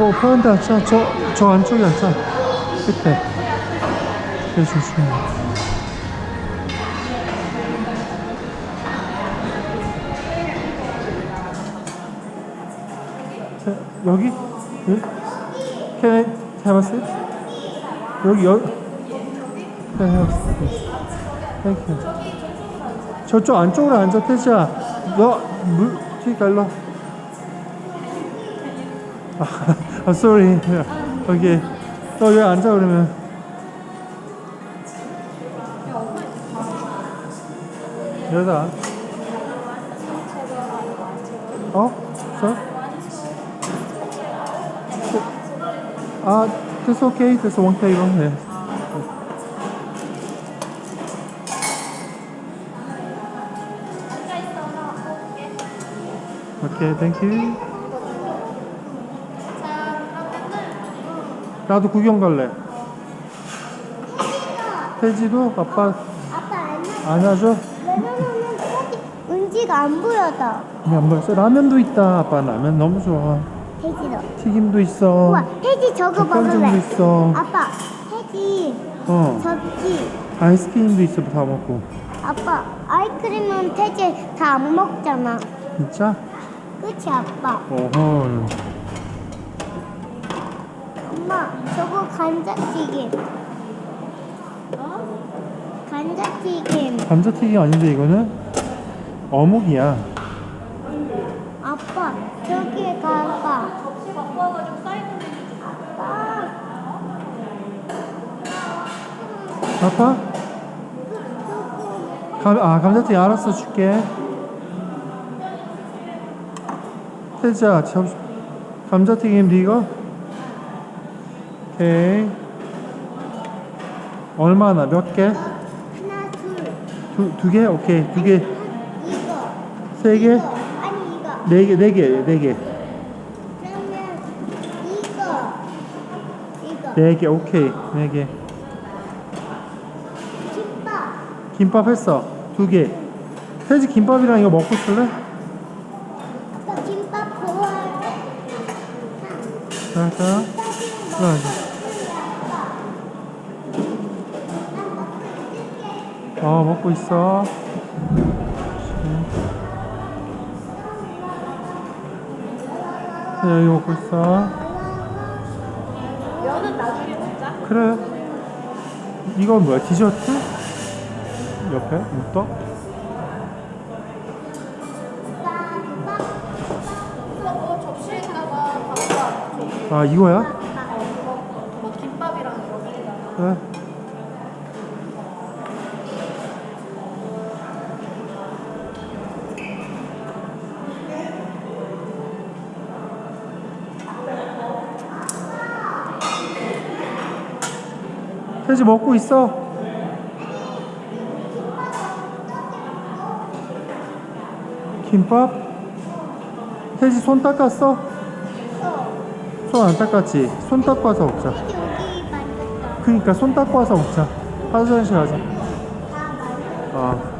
어, 파란데 앉자. 저, 저 안쪽에 앉자. 끝에. 그래, 조심해. 자, 여기? 네? Can I have a seat? 여기, 여기. Can I have a seat? Thank you. 저쪽 안쪽으로 앉아, 태지야. 너, 물, 튀가 일로. 아, 아, sorry. 여기. 너 여기 앉아, 그러면. 여기다. 어? 저? 아, that's okay. That's one table. 네. 오케이, 나도 구경 갈래. 태지도 아빠 아빠 안. 안아줘? 왜냐면은 은지가 안 보여서. 안 보였어. 라면도 있다. 아빠 라면 너무 좋아. 돼지도. 튀김도 있어. 우와, 돼지 저거 닭강정도 먹을래. 있어. 아빠, 돼지 어. 접시. 아이스크림도 있어. 다 먹고. 아빠, 아이스크림은 돼지 다 안 먹잖아. 진짜? 그치 아빠? 어허. 엄마, 저거 감자튀김. 어? 감자튀김. 감자튀김 아닌데 이거는 어묵이야. 아빠, 저기에 가봐. 아빠. 아빠? 감, 아 감자튀김 알았어 줄게. 태자 접 감자튀김 이거? 오케이. 얼마나 몇 개? 하나, 둘. 두, 두 개? 오케이 두 개. 이거. 세 개? 이거. 아니, 이거. 네 개, 네 개, 네 개. 그러면 이거. 이거. 네 개, 오케이. 네 개. 김밥. 김밥 했어. 두 개. 태지 김밥이랑 이거 먹고 쓸래? 아빠 김밥 좋아해. 자, 자. 자, 자. 어, 먹고 있어. 네, 여기 먹고 있어. 면은 나중에 먹자. 그래. 이건 뭐야? 디저트? 옆에? 저기 아, 이거야? 뭐 김밥이랑 거에다가 그래. 태지 먹고 있어. 김밥? 태지 손 닦았어? 손 안 닦았지? 손 닦고 와서 먹자. 그니까 손 닦고 와서 먹자. 화장실 가자. 어.